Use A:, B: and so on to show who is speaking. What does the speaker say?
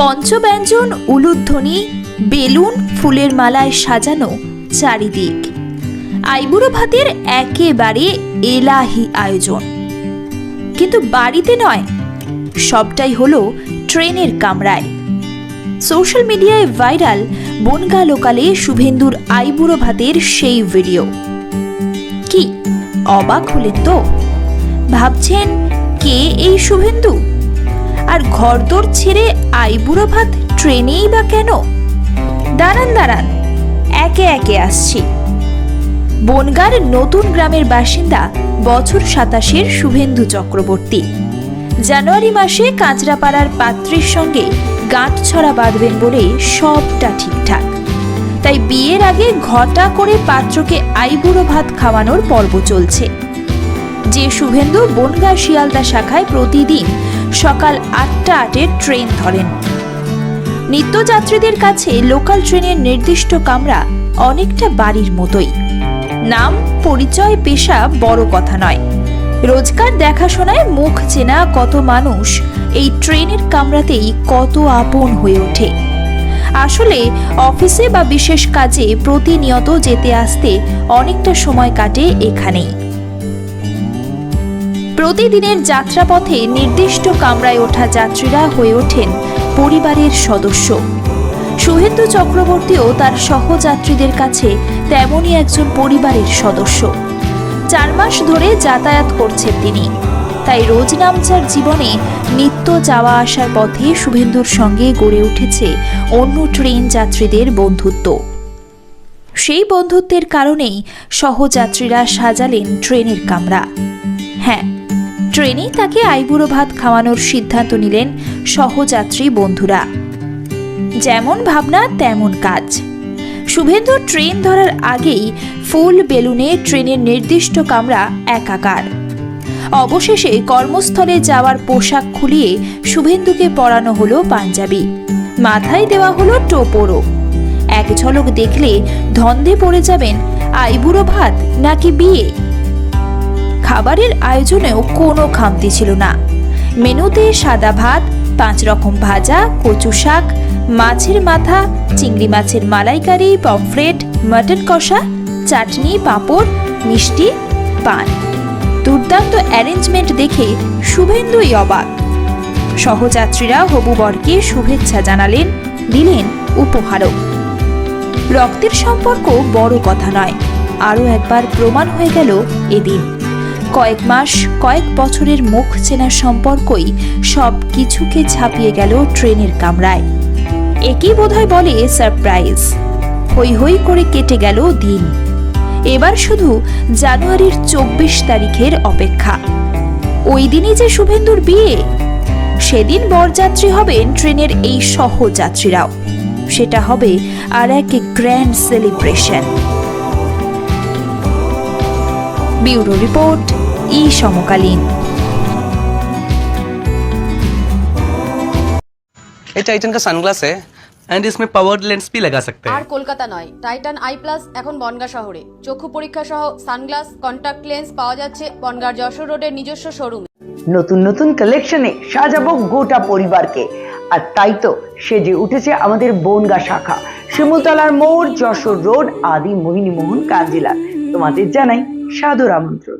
A: পঞ্চব্যঞ্জন, উলুধ্বনি, বেলুন ফুলের মালায় সাজানো চারিদিক। আইবুড়ো ভাতের একেবারে এলাহি আয়োজন। কিন্তু বাড়িতে নয়, সবটাই হলো ট্রেনের কামরায়। সোশ্যাল মিডিয়ায় ভাইরাল বনগা লোকালে শুভেন্দুর আইবুড়ো ভাতের সেই ভিডিও। কি, অবাক হলেন তো? ভাবছেন কে এই শুভেন্দু? আর ঘরদোর ছেড়ে আইবুড়ো ভাত ট্রেনেই বা কেন? দাঁড়ান দাঁড়ান, একে একে আসছি। বনগার নতুন গ্রামের বাসিন্দা বছর সাতাশের শুভেন্দু চক্রবর্তী। জানুয়ারি মাসে কাঁচরাপাড়ার পাত্রীর সঙ্গে গাঁট ছড়া বাঁধবেন বলে সবটা ঠিকঠাক। তাই বিয়ের আগে ঘটা করে পাত্রকে আইবুড়ো ভাত খাওয়ানোর পর্ব চলছে। যে শুভেন্দু বনগা শিয়ালদা শাখায় প্রতিদিন সকাল আটটা আটের ট্রেন ধরেন। নিত্যযাত্রীদের কাছে লোকাল ট্রেনের নির্দিষ্ট কামরা অনেকটা বাড়ির মতোই। নাম, পরিচয়, পেশা বড় কথা নয়। রোজকার দেখাশোনায় মুখ চেনা কত মানুষ এই ট্রেনের কামরাতেই কত আপন হয়ে ওঠে। আসলে অফিসে বা বিশেষ কাজে প্রতিনিয়ত যেতে আসতে অনেকটা সময় কাটে এখানেই। প্রতিদিনের যাত্রাপথে নির্দিষ্ট কামরায় ওঠা যাত্রীরা হয়ে ওঠেন পরিবারের সদস্য। শুভেন্দু চক্রবর্তীও তার সহযাত্রীদের কাছে তেমনই একজন পরিবারের সদস্য। চার মাস ধরে যাতায়াত করছেন তিনি। তাই রোজ নামচার জীবনে নিত্য যাওয়া আসার পথে শুভেন্দুর সঙ্গে গড়ে উঠেছে অন্য ট্রেন যাত্রীদের বন্ধুত্ব। সেই বন্ধুত্বের কারণেই সহযাত্রীরা সাজালেন ট্রেনের কামরা। হ্যাঁ ট্রেনেই তাকে আইবুড়ো ভাত খাওয়ানোর সিদ্ধান্ত নিলেন সহযাত্রী বন্ধুরা। যেমন ভাবনা, তেমন কাজ। শুভেন্দু ট্রেন ধরার আগেই ফুল বেলুনে ট্রেনের নির্দিষ্ট কামরা একাকার। অবশেষে কর্মস্থলে যাওয়ার পোশাক খুলিয়ে শুভেন্দুকে পরানো হলো পাঞ্জাবি। মাথায় দেওয়া হলো টোপরো এক ঝলক দেখলে ধন্দে পড়ে যাবেন আইবুড়ো ভাত নাকি বিয়ে? খাবারের আয়োজনেও কোনো খামতি ছিল না। মেনুতে সাদা ভাত, পাঁচ রকম ভাজা, কচু শাক, মাছের মাথা, চিংড়ি মাছের মালাইকারি, পমফ্রেট, মটন কষা, চাটনি, পাঁপড়, মিষ্টি, পান। দুর্দান্ত অ্যারেঞ্জমেন্ট দেখে শুভেন্দুই অবাক। সহযাত্রীরা হবু বরকে শুভেচ্ছা জানালেন, দিলেন উপহারও। রক্তের সম্পর্ক বড় কথা নয়, আরও একবার প্রমাণ হয়ে গেল এদিন। কয়েক মাস, কয়েক বছরের মুখ চেনা সম্পর্কই সব কিছুকে ছাপিয়ে গেল ট্রেনের কামরায়। একই বোধহয় বলে সারপ্রাইজ। হই হই করে কেটে গেল দিন। এবার শুধু জানুয়ারির চব্বিশ তারিখের অপেক্ষা। ওই দিনই যে শুভেন্দুর বিয়ে, সেদিন বরযাত্রী হবেন ট্রেনের এই সহযাত্রীরাও। সেটা হবে আর এক গ্র্যান্ড সেলিব্রেশন। ব্যুরো রিপোর্ট ই সমকালীন
B: ये टाइटन का सनग्लास है एंड इसमें पावर लेंस भी लगा सकते
C: আর
B: हैं
C: কলকাতা নয় টাইটান আই প্লাস এখন বনগা শহরে চক্ষু পরীক্ষা সহ সানগ্লাস কন্টাক্ট লেন্স পাওয়া যাচ্ছে বনগার যশোর রোডের নিজস্ব শোরুমে
D: নতুন নতুন কালেকশনে সাজাবো গোটা পরিবারকে আর তাই তো সেজে উঠেছে আমাদের বনগা শাখা শিমুলতলার মোড় যশোর রোড আদি মোহিনী মোহন কাঞ্জিলা তোমাদের জানাই সাদর আমন্ত্রণ